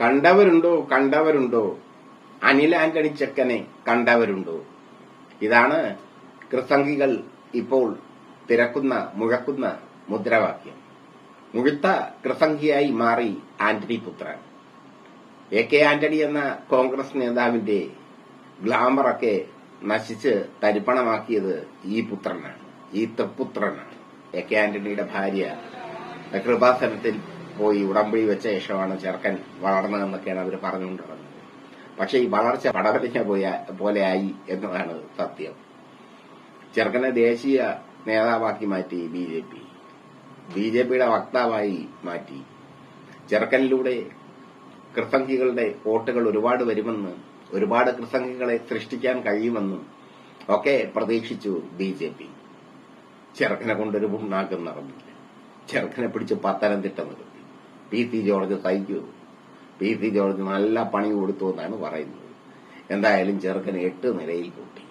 കണ്ടവരുണ്ടോ? കണ്ടവരുണ്ടോ? അനിൽ ആന്റണി ചെക്കനെ കണ്ടവരുണ്ടോ? ഇതാണ് കൃസംഗികൾ ഇപ്പോൾ തിരക്കുന്ന മുഴക്കുന്ന മുദ്രാവാക്യം. മുഴുത്ത കൃസംഗിയായി മാറി ആന്റണി പുത്രൻ. എ കെ ആന്റണി എന്ന കോൺഗ്രസ് നേതാവിന്റെ ഗ്ലാമറൊക്കെ നശിച്ച് തരിപ്പണമാക്കിയത് ഈ പുത്രനാണ്. ഈ തൃപ്പുത്രനാണ്. എ കെ ആന്റണിയുടെ ഭാര്യ കൃപാസനത്തിൽ പോയി ഉടമ്പടി വെച്ച ശേഷമാണ് ചെറുക്കൻ വളർന്നതെന്നൊക്കെയാണ് അവർ പറഞ്ഞുകൊണ്ടിരുന്നത്. പക്ഷേ ഈ വളർച്ച പടവലിഞ്ഞ പോലെയായി എന്നതാണ് സത്യം. ചെറുക്കനെ ദേശീയ നേതാവാക്കി മാറ്റി B J P. B J പിയുടെ വക്താവായി മാറ്റി. ചെറുക്കനിലൂടെ കൃസംഖികളുടെ വോട്ടുകൾ ഒരുപാട് വരുമെന്ന് ഒരുപാട് കൃസംഖികളെ സൃഷ്ടിക്കാൻ കഴിയുമെന്നും ഒക്കെ പ്രതീക്ഷിച്ചു ബി ജെ പി. ചെറുക്കനെ കൊണ്ടൊരു പുണ്ണാക്കം നടന്നില്ല. ചെറുക്കനെ പിടിച്ച് പത്തനംതിട്ട നിർത്തി. പി സി ജോർജ് സഹിക്കൂ പി സി ജോർജ് നല്ല പണി കൊടുത്തു എന്നാണ് പറയുന്നത്. എന്തായാലും ചെറുക്കൻ എട്ട് നിലയിൽ കൂട്ടി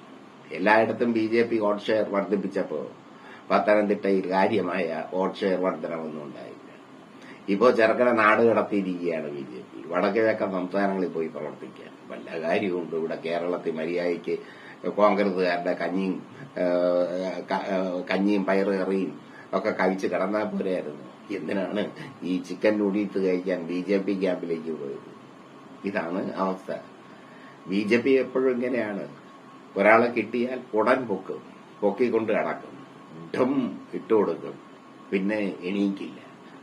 എല്ലായിടത്തും B J P vote share വർദ്ധിപ്പിച്ചപ്പോൾ പത്തനംതിട്ടയിൽ കാര്യമായ വോട്ട് ഷെയർ വർധനമൊന്നും ഉണ്ടായില്ല. ഇപ്പോൾ ചെറുക്കനെ നാട് കടത്തിയിരിക്കുകയാണ് ബി ജെ പി. വടക്കിഴക്കൻ സംസ്ഥാനങ്ങളിൽ പോയി പ്രവർത്തിക്കാൻ. വല്ല കാര്യമുണ്ട് ഇവിടെ കേരളത്തിൽ മര്യാദയ്ക്ക് കോൺഗ്രസുകാരുടെ കഞ്ഞിയും കഞ്ഞിയും പയറ് കറിയും ഒക്കെ കഴിച്ച് കിടന്നാൽ പോരായിരുന്നു. എന്തിനാണ് ഈ ചിക്കൻ നൂഡിൽസ് കഴിക്കാൻ ബി ജെ പി ക്യാമ്പിലേക്ക് പോയത്? ഇതാണ് അവസ്ഥ. ബി ജെ പി എപ്പോഴും ഇങ്ങനെയാണ്. ഒരാളെ കിട്ടിയാൽ ഉടൻ പൊക്കും. പൊക്കിക്കൊണ്ട് കിടക്കും ഡം ഇട്ടുകൊടുക്കും പിന്നെ എണീക്കില്ല.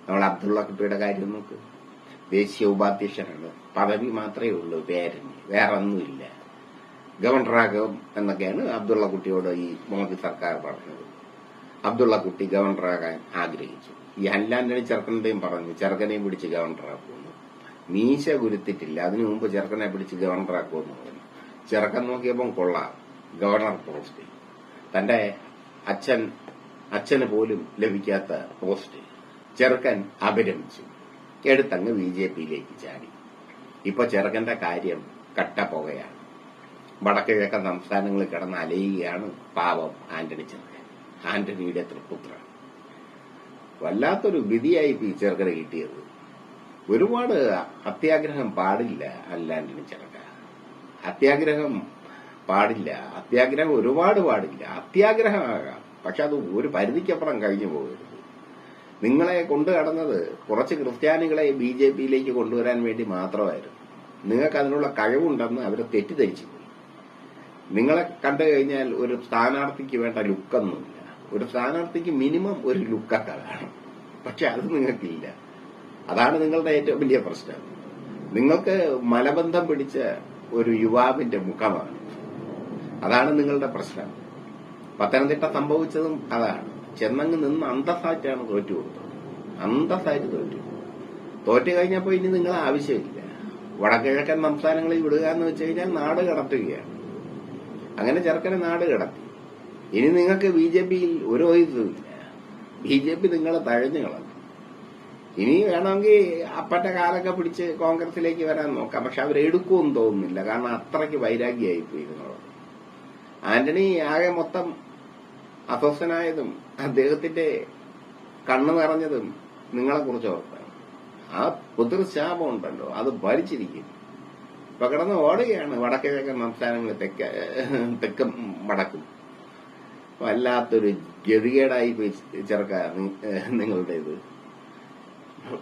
നമ്മൾ അബ്ദുള്ള കുട്ടിയുടെ കാര്യം നോക്ക്. ദേശീയ ഉപാധ്യക്ഷനാണ്. പദവി മാത്രമേ ഉള്ളൂ പേരിന്. വേറെ ഒന്നുമില്ല ഗവർണറാകും എന്നൊക്കെയാണ് അബ്ദുള്ള കുട്ടിയോട് ഈ മോദി സർക്കാർ പറഞ്ഞത്. അബ്ദുള്ള കുട്ടി ഗവർണറാകാൻ ആഗ്രഹിച്ചു. ഈ അല്ലാന്റണി ചെറുക്കനെയും പറഞ്ഞു ചെറുക്കനെയും പിടിച്ച് ഗവർണറാക്കുമെന്ന്. മീശ കുരുത്തിട്ടില്ല അതിനു മുമ്പ് ചെറുക്കനെ പിടിച്ച് ഗവർണറാക്കുമെന്ന് പറഞ്ഞു. ചെറുക്കൻ നോക്കിയപ്പം കൊള്ളാം ഗവർണർ പോസ്റ്റ്. തന്റെ അച്ഛൻ അച്ഛന് പോലും ലഭിക്കാത്ത പോസ്റ്റ്. ചെറുക്കൻ അപരമിച്ചു എടുത്തങ്ങ് ബി ജെ പിയിലേക്ക് ചാടി. ഇപ്പൊ ചെറുക്കന്റെ കാര്യം കട്ട പുകയാണ് വടക്കിഴക്കൻ സംസ്ഥാനങ്ങളിൽ കിടന്ന് അലയുകയാണ് പാവം ആന്റണി ചെറുക്കൻ. ആന്റണിയുടെ തൃപ്പുത്രൻ. വല്ലാത്തൊരു വിധിയായി ഈ ചെറുക്കന് കിട്ടിയത്. ഒരുപാട് അത്യാഗ്രഹം പാടില്ല അല്ലാണ്ടിന് ചെറുക്ക. അത്യാഗ്രഹം പാടില്ല. അത്യാഗ്രഹം ഒരുപാട് പാടില്ല. അത്യാഗ്രഹമാകാം. പക്ഷെ അത് ഒരു പരിധിക്കപ്പുറം കഴിഞ്ഞു പോകരുത്. നിങ്ങളെ കൊണ്ടു കടന്നത് കുറച്ച് ക്രിസ്ത്യാനികളെ ബി ജെ പിയിലേക്ക് കൊണ്ടുവരാൻ വേണ്ടി മാത്രമായിരുന്നു. നിങ്ങൾക്ക് അതിനുള്ള കഴിവുണ്ടെന്ന് അവരെ തെറ്റിദ്ധരിച്ചു നിങ്ങളെ കണ്ടു കഴിഞ്ഞാൽ ഒരു സ്ഥാനാർത്ഥിക്ക് വേണ്ട ലുക്കൊന്നുമില്ല ഒരു സ്ഥാനാർത്ഥിക്ക് മിനിമം ഒരു ലുക്കൊക്കെ വേണം. പക്ഷെ അത് നിങ്ങൾക്കില്ല. അതാണ് നിങ്ങളുടെ ഏറ്റവും വലിയ പ്രശ്നം. നിങ്ങൾക്ക് മലബന്ധം പിടിച്ച ഒരു യുവാവിന്റെ മുഖമാണ്. അതാണ് നിങ്ങളുടെ പ്രശ്നം. പത്തനംതിട്ട സംഭവിച്ചതും അതാണ്. ചെന്നങ്ങ് നിന്ന് അന്തസ്സായിട്ടാണ് തോറ്റു കൊടുത്തത്. അന്തസ്സായിട്ട് തോറ്റു. തോറ്റു കഴിഞ്ഞപ്പോൾ ഇനി നിങ്ങൾ ആവശ്യമില്ല. വടക്കിഴക്കൻ സംസ്ഥാനങ്ങളിൽ വിടുക എന്ന് വെച്ച് കഴിഞ്ഞാൽ നാട് കടത്തുകയാണ്. അങ്ങനെ ചെറുക്കനെ നാട് കിടത്തി. ഇനി നിങ്ങൾക്ക് ബി ജെ പിയിൽ ഒരു വയസ്സുമില്ല ബി ജെ പി നിങ്ങളെ തഴഞ്ഞു കളഞ്ഞു. ഇനി വേണമെങ്കിൽ അപ്പറ്റ കാലൊക്കെ പിടിച്ച് കോൺഗ്രസിലേക്ക് വരാൻ നോക്കാം. പക്ഷെ അവരെടുക്കുമെന്ന് തോന്നുന്നില്ല. കാരണം അത്രയ്ക്ക് വൈരാഗ്യമായി നിങ്ങളോട് ആന്റണി ആകെ മൊത്തം അസ്വസ്ഥനായതും അദ്ദേഹത്തിന്റെ കണ്ണു നിറഞ്ഞതും നിങ്ങളെ കുറിച്ച് ഓർത്താണ് ആ പുതൃശാപം ഉണ്ടല്ലോ. അത് ഭരിച്ചിരിക്കും. ഇപ്പൊ കിടന്ന് ഓടുകയാണ്. വടക്കിഴക്കൻ സംസ്ഥാനങ്ങളിൽ തെക്ക തെക്കും വടക്കും വല്ലാത്തൊരു ഗതികേടായി പോയി ചെറുക്ക നിങ്ങളുടേത്.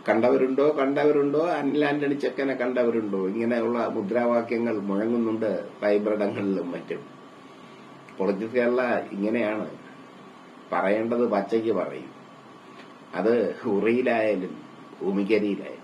കണ്ടവരുണ്ടോ കണ്ടവരുണ്ടോ? അനിൽ ആന്റണി ചെക്കനെ കണ്ടവരുണ്ടോ? ഇങ്ങനെയുള്ള മുദ്രാവാക്യങ്ങൾ മുഴങ്ങുന്നുണ്ട് സൈബറിടങ്ങളിലും മറ്റും. പൊളിറ്റിക്സ് ഇങ്ങനെയാണ്. പറയേണ്ടത് പച്ചയ്ക്ക് പറയും. അത് ഉറിയിലായാലും ഭൂമിക്കരിയിലായാലും